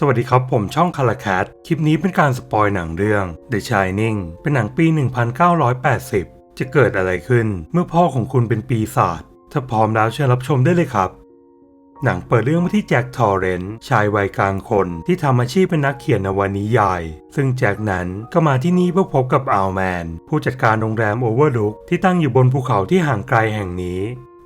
สวัสดีครับ ผมช่องคาราแคทคลิปนี้เป็นการสปอยหนังเรื่อง The Shining เป็นหนังปี 1980 จะเกิดอะไรขึ้นเมื่อพ่อของคุณเป็นปีศาจถ้าพร้อมแล้วเชิญรับชมได้เลยครับ หนังเปิดเรื่องมาที่แจ็คทอร์เรนต์ชายวัยกลางคนที่ทำอาชีพเป็นนักเขียนนวนิยาย ซึ่งแจ็คนั้นก็มาที่นี่เพื่อพบกับอัลแมน ผู้จัดการโรงแรมโอเวอร์ลุกที่ตั้งอยู่บนภูเขาที่ห่างไกลแห่งนี้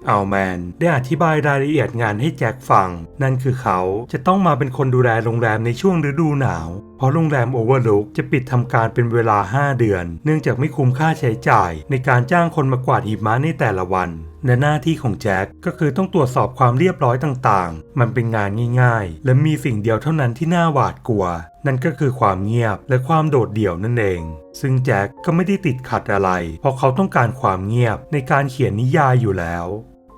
อัลแมนได้อธิบายรายละเอียดงานให้แจ็คฟัง นั่นคือเขาจะต้องมาเป็นคนดูแลโรงแรมในช่วงฤดูหนาว เพราะโรงแรมโอเวอร์ลุกจะปิดทำการเป็นเวลา 5 เดือน เนื่องจากไม่คุ้มค่าใช้จ่าย ในการจ้างคนมากวาดหิมะในแต่ละวัน และหน้าที่ของแจ็คก็คือต้องตรวจสอบความเรียบร้อยต่างๆ มันเป็นงานง่ายๆ และมีสิ่งเดียวเท่านั้นที่น่าหวาดกลัว นั่นก็คือความเงียบและความโดดเดี่ยวนั่นเองซึ่งแจ็คก็ไม่ได้ติดขัดอะไร เพราะเขาต้องการความเงียบในการเขียนนิยายอยู่แล้ว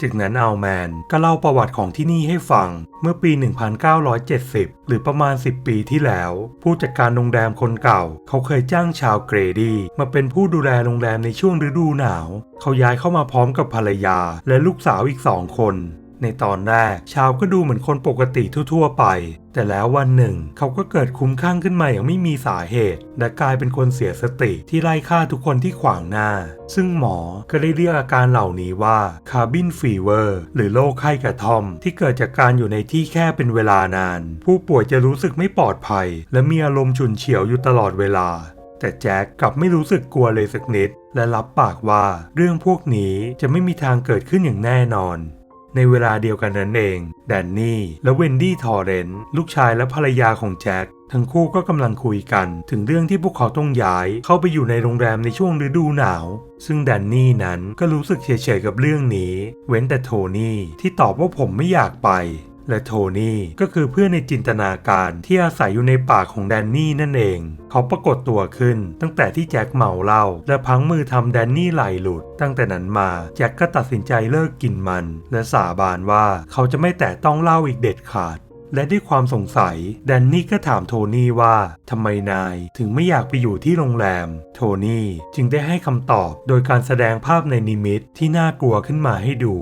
จากนั้นอัลแมนก็เล่าประวัติของที่นี่ให้ฟังเมื่อปี 1970 หรือประมาณ 10 ปีที่แล้ว ผู้จัดการโรงแรมคนเก่า เขาเคยจ้างชาวเกรดี้มาเป็นผู้ดูแลโรงแรมในช่วงฤดูหนาว เขาย้ายเข้ามาพร้อมกับภรรยาและลูกสาวอีกสองคน ในตอนแรกชาวก็ดูเหมือนคนปกติทั่ว ๆ ไป แต่แล้ววันหนึ่ง เขาก็เกิดคุ้มคลั่งขึ้นมาอย่างไม่มีสาเหตุ และกลายเป็นคนเสียสติที่ไล่ฆ่าทุกคนที่ขวางหน้า ซึ่งหมอก็ได้เรียกอาการเหล่านี้ว่าคาร์บินฟีเวอร์หรือโรคไข้กระท่อม ที่เกิดจากการอยู่ในที่แค่เป็นเวลานาน ผู้ป่วยจะรู้สึกไม่ปลอดภัย และมีอารมณ์ฉุนเฉียวอยู่ตลอดเวลาแต่แจ็คกลับไม่รู้สึกกลัวเลยสักนิด และรับปากว่าเรื่องพวกนี้จะไม่มีทางเกิดขึ้นอย่างแน่นอน ในเวลาเดียวกันนั้นเองแดนนี่และเวนดี้ทอเรนต์ลูกชายและภรรยาของแจ็คทั้งคู่ก็กำลังคุยกันถึงเรื่องที่พวกเขาต้องย้ายเข้าไปอยู่ในโรงแรมในช่วงฤดูหนาว ซึ่งแดนนี่นั้นก็รู้สึกเฉยๆกับเรื่องนี้ เว้นแต่โทนี่ที่ตอบว่าผมไม่อยากไป และโทนี่ก็คือเพื่อนในจินตนาการที่อาศัยอยู่ในปากของแดนนี่นั่นเอง เขาปรากฏตัวขึ้น ตั้งแต่ที่แจ็คเมาเหล้าและพังมือทำแดนนี่ไหลหลุด ตั้งแต่นั้นมาแจ็คก็ตัดสินใจเลิกกินมัน และสาบานว่าเขาจะไม่แตะต้องเหล้าอีกเด็ดขาดและด้วยความสงสัย แดนนี่ก็ถามโทนี่ว่าทำไมนายถึงไม่อยากไปอยู่ที่โรงแรม โทนี่จึงได้ให้คำตอบโดยการแสดงภาพในนิมิตที่น่ากลัวขึ้นมาให้ดู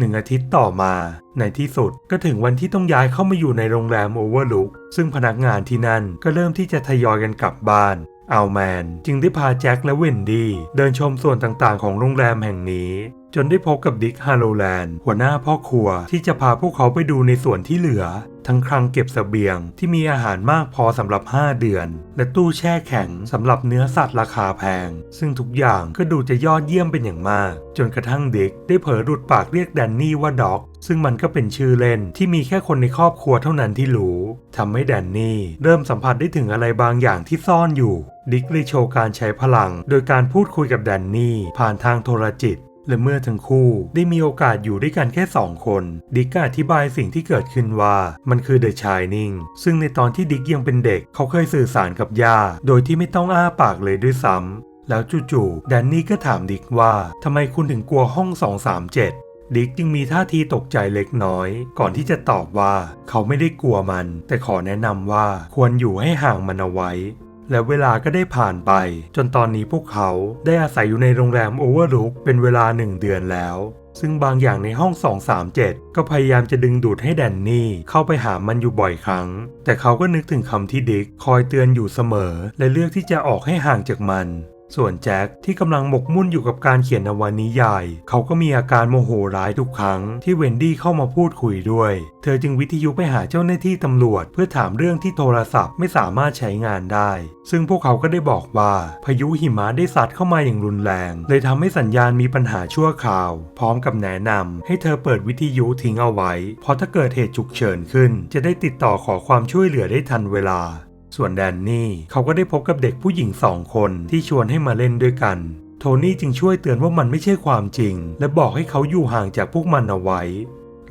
หนึ่งอาทิตย์ต่อมา ในที่สุดก็ถึงวันที่ต้องย้ายเข้ามาอยู่ในโรงแรมโอเวอร์ลุกซึ่งพนักงานที่นั่นก็เริ่มที่จะทยอยกันกลับบ้านอัลแมนจึงได้พาแจ็คและเวนดี้เดินชมส่วนต่างๆ ของโรงแรมแห่งนี้ จนได้พบกับดิกฮาโลแลนด์หัวหน้าพ่อครัวที่จะพาพวกเขาไปดูในส่วนที่เหลือ ทั้งคลังเก็บเสบียงที่มีอาหารมากพอสำหรับ 5 เดือน และตู้แช่แข็งสำหรับเนื้อสัตว์ราคาแพง ซึ่งทุกอย่างก็ดูจะยอดเยี่ยมเป็นอย่างมาก จนกระทั่งดิกได้เผลอหลุดปากเรียกแดนนี่ว่าด็อก ซึ่งมันก็เป็นชื่อเล่นที่มีแค่คนในครอบครัวเท่านั้นที่รู้ทำให้แดนนี่เริ่มสัมผัสได้ถึงอะไรบางอย่างที่ซ่อนอยู่ดิกเลยโชว์การใช้พลัง โดยการพูดคุยกับแดนนี่ผ่านทางโทรจิต และเมื่อทั้งคู่ได้มีโอกาสอยู่ด้วยกันแค่สองคน ดิกก็อธิบายสิ่งที่เกิดขึ้นว่ามันคือ The Shining ซึ่งในตอนที่ดิกยังเป็นเด็กเขาเคยสื่อสารกับย่าโดยที่ไม่ต้องอ้าปากเลยด้วยซ้ำแล้วจู่ๆแดนนี่ก็ถามดิกว่าทำไมคุณถึงกลัวห้อง 237ดิกจึงมีท่าทีตกใจเล็กน้อย ก่อนที่จะตอบว่าเขาไม่ได้กลัวมัน แต่ขอแนะนำว่าควรอยู่ให้ห่างมันเอาไว้ และเวลาก็ได้ผ่านไป จนตอนนี้พวกเขาได้อาศัยอยู่ในโรงแรมโอเวอร์ลุกเป็นเวลาหนึ่งเดือนแล้ว ซึ่งบางอย่างในห้อง 237 ก็พยายามจะดึงดูดให้แดนนี่เข้าไปหามันอยู่บ่อยครั้ง แต่เขาก็นึกถึงคำที่ดิกคอยเตือนอยู่เสมอ และเลือกที่จะออกให้ห่างจากมัน ส่วนแจ็คที่กำลังหมกมุ่นอยู่กับการเขียนนวนิยาย เขาก็มีอาการโมโหร้ายทุกครั้งที่เวนดี้เข้ามาพูดคุยด้วย เธอจึงวิทยุไปหาเจ้าหน้าที่ตำรวจ เพื่อถามเรื่องที่โทรศัพท์ไม่สามารถใช้งานได้ ซึ่งพวกเขาก็ได้บอกว่าพายุหิมะได้สัดเข้ามาอย่างรุนแรง เลยทำให้สัญญาณมีปัญหาชั่วคราว พร้อมกับแนะนำให้เธอเปิดวิทยุทิ้งเอาไว้ เพราะถ้าเกิดเหตุฉุกเฉินขึ้น จะได้ติดต่อขอความช่วยเหลือได้ทันเวลา ส่วนแดนนี่เขาก็ได้พบกับเด็กผู้หญิงสองคนที่ชวนให้มาเล่นด้วยกัน โทนี่จึงช่วยเตือนว่ามันไม่ใช่ความจริง และบอกให้เขาอยู่ห่างจากพวกมันเอาไว้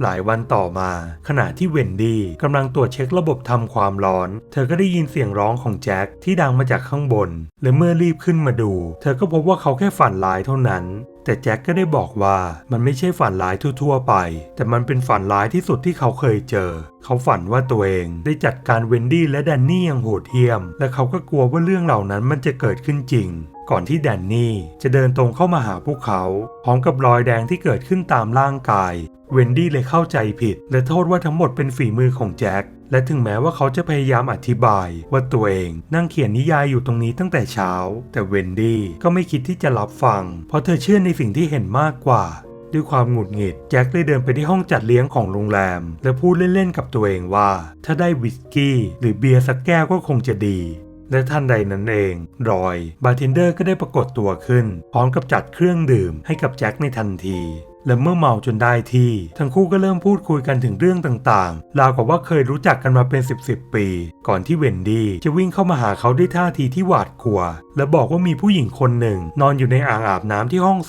หลายวันต่อมา ขณะที่เวนดี้กำลังตรวจเช็คระบบทำความร้อน เธอก็ได้ยินเสียงร้องของแจ็คที่ดังมาจากข้างบน และเมื่อรีบขึ้นมาดู เธอก็พบว่าเขาแค่ฝันร้ายเท่านั้น แต่แจ็คก็ได้บอกว่ามันไม่ใช่ฝันร้ายทั่วๆไป แต่มันเป็นฝันร้ายที่สุดที่เขาเคยเจอ เขาฝันว่าตัวเองได้จัดการเวนดี้และแดนนี่อย่างโหดเหี้ยม และเขาก็กลัวว่าเรื่องเหล่านั้นมันจะเกิดขึ้นจริง ก่อนที่แดนนี่จะเดินตรงเข้ามาหาพวกเขา พร้อมกับรอยแดงที่เกิดขึ้นตามร่างกาย เวนดี้เลยเข้าใจผิด และโทษว่าทั้งหมดเป็นฝีมือของแจ็คและถึงแม้ว่าเขาจะพยายามอธิบายว่าตัวเองนั่งเขียนนิยายอยู่ตรงนี้ตั้งแต่เช้า แต่เวนดี้ก็ไม่คิดที่จะรับฟัง เพราะเธอเชื่อในสิ่งที่เห็นมากกว่า ด้วยความหงุดหงิดแจ็คเลยเดินไปที่ห้องจัดเลี้ยงของโรงแรม และพูดเล่นๆกับตัวเองว่า ถ้าได้วิสกี้ หรือเบียร์สักแก้วก็คงจะดี และทันใดนั้นเอง รอย บาร์เทนเดอร์ก็ได้ปรากฏตัวขึ้น พร้อมกับจัดเครื่องดื่มให้กับแจ็คในทันทีและเมื่อเมาจนได้ที่ ทั้งคู่ก็เริ่มพูดคุยกันถึงเรื่องต่างๆ ราวกับว่าเคยรู้จักกันมาเป็น 10บสปี ก่อนที่เวนดี้จะวิ่งเข้ามาหาเขาด้วยท่าทีที่หวาดกลัว และบอกว่ามีผู้หญิงคนหนึ่ง นอนอยู่ในอ่างอาบน้ำที่ห้อง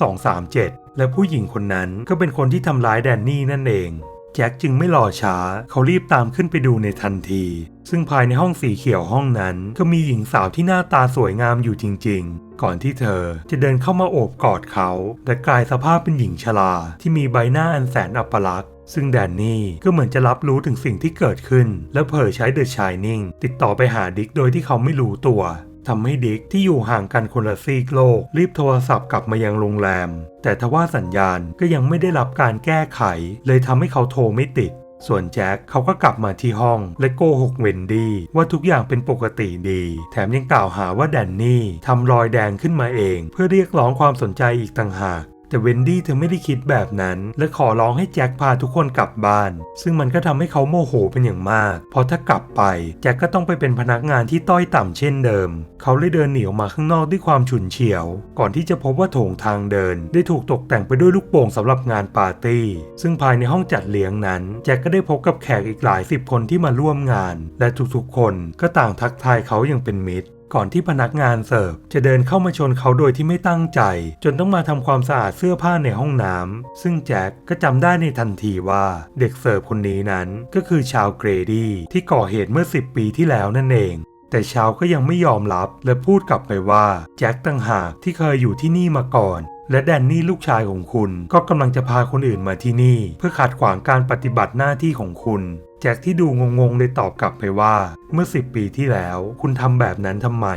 237 และผู้หญิงคนนั้นก็เป็นคนที่ทำร้ายแดนนี่นั่นเอง แจ็คจึงไม่รอช้า เขารีบตามขึ้นไปดูในทันที ซึ่งภายในห้องสีเขียวห้องนั้น ก็มีหญิงสาวที่หน้าตาสวยงามอยู่จริง ๆ ก่อนที่เธอจะเดินเข้ามาโอบกอดเขาและกลายสภาพเป็นหญิงชราที่มีใบหน้าอันแสนอัปลักษณ์ซึ่งแดนนี่ก็เหมือนจะรับรู้ถึงสิ่งที่เกิดขึ้น และเผยใช้เดอะชายนิ่งติดต่อไปหาดิกโดยที่เขาไม่รู้ตัว ทำให้ดิกที่อยู่ห่างกันคนละซีกโลก รีบโทรศัพท์กลับมายังโรงแรม แต่ทว่าสัญญาณก็ยังไม่ได้รับการแก้ไข เลยทำให้เขาโทรไม่ติด ส่วนแจ็คเขาก็กลับมาที่ห้องและโกหกเวนดี้ว่าทุกอย่างเป็นปกติดี แถมยังกล่าวหาว่าแดนนี่ทำรอยแดงขึ้นมาเอง เพื่อเรียกร้องความสนใจอีกต่างหาก แต่เวนดี้เธอไม่ได้คิดแบบนั้น และขอร้องให้แจ็คพาทุกคนกลับบ้าน ซึ่งมันก็ทำให้เขาโมโหเป็นอย่างมาก เพราะถ้ากลับไป แจ็คก็ต้องไปเป็นพนักงานที่ต้อยต่ำเช่นเดิม เขาเลยเดินหนีออกมาข้างนอกด้วยความฉุนเฉียว ก่อนที่จะพบว่าโถงทางเดิน ได้ถูกตกแต่งไปด้วยลูกโป่งสำหรับงานปาร์ตี้ ซึ่งภายในห้องจัดเลี้ยงนั้น แจ็คก็ได้พบกับแขกอีกหลายสิบคนที่มาร่วมงาน และทุกๆคนก็ต่างทักทายเขาอย่างเป็นมิตร ก่อนที่พนักงานเสิร์ฟจะเดินเข้ามาชนเขาโดยที่ไม่ตั้งใจ จนต้องมาทำความสะอาดเสื้อผ้าในห้องน้ำซึ่งแจ็คก็จำได้ในทันทีว่าเด็กเสิร์ฟคนนี้นั้นก็คือชาวเกรดี้ที่ก่อเหตุเมื่อ 10 ปีที่แล้วนั่นเองแต่ชาวก็ยังไม่ยอมรับและพูดกลับไปว่าแจ็คต่างหากที่เคยอยู่ที่นี่มาก่อน และแดนนี่ลูกชายของคุณ ก็กำลังจะพาคนอื่นมาที่นี่ เพื่อขัดขวางการปฏิบัติหน้าที่ของคุณ แจ็คที่ดูงงๆเลยตอบกลับไปว่า เมื่อ 10 ปีที่แล้ว คุณทำแบบนั้นทำไม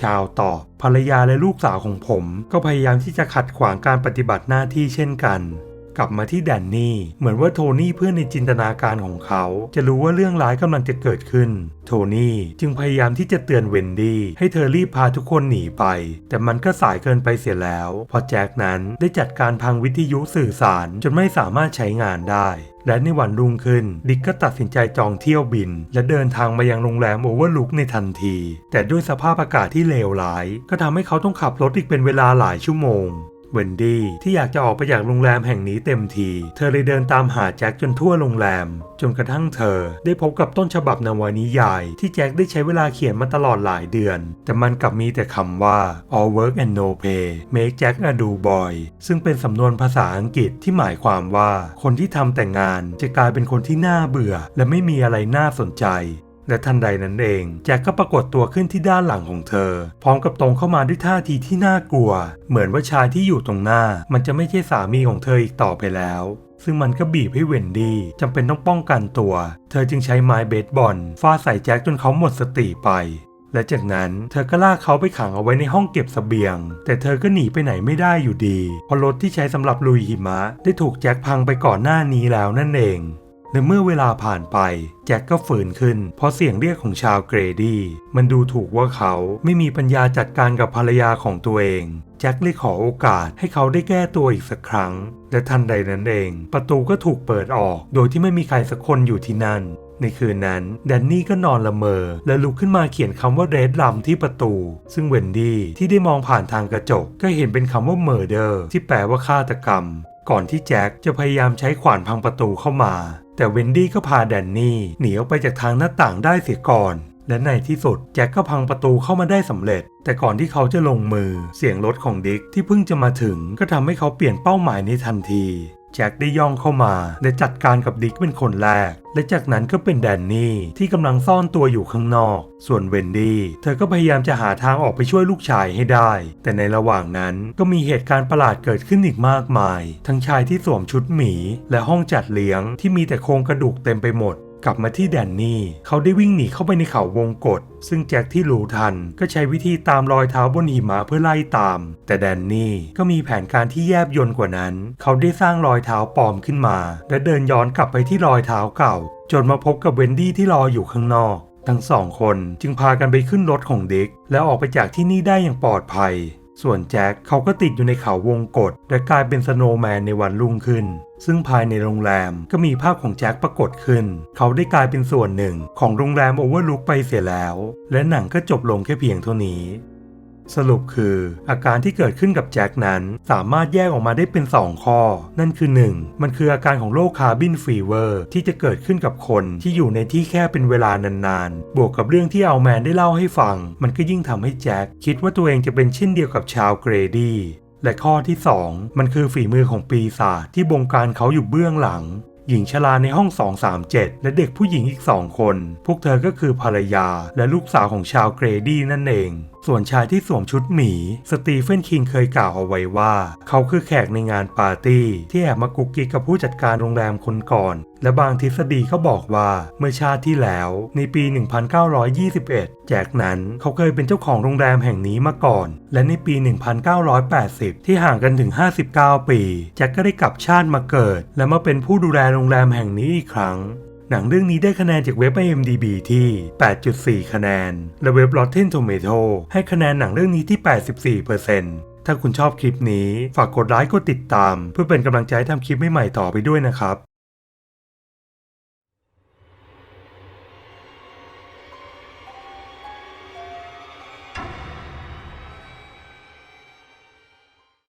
ชาวตอบภรรยาและลูกสาวของผม ก็พยายามที่จะขัดขวางการปฏิบัติหน้าที่เช่นกัน กลับมาที่แดนนี่เหมือนว่าโทนี่เพื่อนในจินตนาการของเขา จะรู้ว่าเรื่องร้ายกำลังจะเกิดขึ้น โทนี่จึงพยายามที่จะเตือนเวนดี้ให้เธอรีบพาทุกคนหนีไป แต่มันก็สายเกินไปเสียแล้วพราะแจ็คนั้นได้จัดการพังวิทยุสื่อสารจนไม่สามารถใช้งานได้ และในวันรุ่งขึ้น ดิกก็ตัดสินใจจองเที่ยวบิน และเดินทางมายังโรงแรมโอเวอร์ลุกในทันที แต่ด้วยสภาพอากาศที่เลวร้าย ก็ทำให้เขาต้องขับรถอีกเป็นเวลาหลายชั่วโมง เวนดี้ที่อยากจะออกไปจากโรงแรมแห่งนี้เต็มที เธอเลยเดินตามหาแจ็คจนทั่วโรงแรม จนกระทั่งเธอ ได้พบกับต้นฉบับนวนิยาย ที่แจ็คได้ใช้เวลาเขียนมาตลอดหลายเดือน แต่มันกลับมีแต่คำว่า all work and no play make Jack a do boy ซึ่งเป็นสำนวนภาษาอังกฤษที่หมายความว่า คนที่ทำแต่งานจะกลายเป็นคนที่น่าเบื่อ และไม่มีอะไรน่าสนใจ และทันใดนั้นเอง แจ็คก็ปรากฏตัวขึ้นที่ด้านหลังของเธอ พร้อมกับตรงเข้ามาด้วยท่าทีที่น่ากลัว เหมือนว่าชายที่อยู่ตรงหน้า มันจะไม่ใช่สามีของเธออีกต่อไปแล้วซึ่งมันก็บีบให้เวนดี้จำเป็นต้องป้องกันตัว เธอจึงใช้ไม้เบสบอลฟาดใส่แจ็คจนเขาหมดสติไป และจากนั้นเธอก็ลากเขาไปขังเอาไว้ในห้องเก็บเสบียง แต่เธอก็หนีไปไหนไม่ได้อยู่ดี เพราะรถที่ใช้สำหรับลุยหิมะ ได้ถูกแจ็คพังไปก่อนหน้านี้แล้วนั่นเอง และเมื่อเวลาผ่านไป แจ็คก็ฝืนขึ้น เพราะเสียงเรียกของชาวเกรดี้มันดูถูกว่าเขาไม่มีปัญญาจัดการกับภรรยาของตัวเอง แจ็คเลยขอโอกาสให้เขาได้แก้ตัวอีกสักครั้ง และทันใดนั้นเอง ประตูก็ถูกเปิดออก โดยที่ไม่มีใครสักคนอยู่ที่นั่น ในคืนนั้นแดนนี่ก็นอนละเมอ และลุกขึ้นมาเขียนคำว่าเรดลัมที่ประตู ซึ่งเวนดี้ที่ได้มองผ่านทางกระจก ก็เห็นเป็นคำว่า murder ที่แปลว่าฆาตกรรม ก่อนที่แจ็คจะพยายามใช้ขวานพังประตูเข้ามา แต่เวนดี้ก็พาแดนนี่หนีออกไปจากทางหน้าต่างได้เสียก่อน และในที่สุดแจ็คก็พังประตูเข้ามาได้สำเร็จ แต่ก่อนที่เขาจะลงมือเสียงรถของดิกที่เพิ่งจะมาถึงก็ทำให้เขาเปลี่ยนเป้าหมายในทันที แจ็คได้ย่องเข้ามาและจัดการกับดิกเป็นคนแรก และจากนั้นก็เป็นแดนนี่ที่กำลังซ่อนตัวอยู่ข้างนอก ส่วนเวนดี้เธอก็พยายามจะหาทางออกไปช่วยลูกชายให้ได้ แต่ในระหว่างนั้นก็มีเหตุการณ์ประหลาดเกิดขึ้นอีกมากมาย ทั้งชายที่สวมชุดหมี และห้องจัดเลี้ยงที่มีแต่โครงกระดูกเต็มไปหมด กลับมาที่แดนนี่เขาได้วิ่งหนีเข้าไปในเขาวงกฏซึ่งแจ็คที่รู้ทันก็ใช้วิธีตามรอยเท้าบนหิมะเพื่อไล่ตาม แต่แดนนี่ก็มีแผนการที่แยบยลกว่านั้น เขาได้สร้างรอยเท้าปลอมขึ้นมา และเดินย้อนกลับไปที่รอยเท้าเก่า จนมาพบกับเวนดี้ที่รออยู่ข้างนอก ทั้งสองคนจึงพากันไปขึ้นรถของเดิกแล้วออกไปจากที่นี่ได้อย่างปลอดภัย ส่วนแจ็คเขาก็ติดอยู่ในเขาวงกฏและกลายเป็นสโนว์แมนในวันรุ่งขึ้น ซึ่งภายในโรงแรมก็มีภาพของแจ็คปรากฏขึ้น เขาได้กลายเป็นส่วนหนึ่งของโรงแรมโอเวอร์ลุกไปเสียแล้ว และหนังก็จบลงแค่เพียงเท่านี้ สรุปคือ อาการที่เกิดขึ้นกับแจ็คนั้น สามารถแยกออกมาได้เป็น 2 ข้อ นั่นคือ 1. มันคืออาการของโรคคาร์บินฟีเวอร์ที่จะเกิดขึ้นกับคนที่อยู่ในที่แค่เป็นเวลานานๆ บวกกับเรื่องที่เอาแมนได้เล่าให้ฟัง มันก็ยิ่งทำให้แจ็คคิดว่าตัวเองจะเป็นเช่นเดียวกับชาวเกรดี้และข้อที่ 2 มันคือฝีมือของปีศาจที่บงการเขาอยู่เบื้องหลัง หญิงชราในห้อง 237 และเด็กผู้หญิงอีกสองคน พวกเธอก็คือภรรยาและลูกสาวของชาวเกรดี้นั่นเองส่วนชายที่สวมชุดหมี สตีเฟนคิงเคยกล่าวเอาไว้ว่า เขาคือแขกในงานปาร์ตี้ ที่แอบมากุกกิกกับผู้จัดการโรงแรมคนก่อน และบางทฤษฎีก็บอกว่าเมื่อชาติที่แล้วในปี 1921แจ็คนั้นเขาเคยเป็นเจ้าของโรงแรมแห่งนี้มาก่อน และในปี 1980 ที่ห่างกันถึง 59 ปีแจ็คก็ได้กลับชาติมาเกิด และมาเป็นผู้ดูแลโรงแรมแห่งนี้อีกครั้ง หนังเรื่องนี้ได้คะแนนจากเว็บ IMDb ที่ 8.4 คะแนน และเว็บ Rotten Tomato ให้คะแนนหนังเรื่องนี้ที่ 84%ถ้าคุณชอบคลิปนี้ ฝากกดไลค์กดติดตาม เพื่อเป็นกำลังใจให้ทำคลิปใหม่ๆต่อไปด้วยนะครับ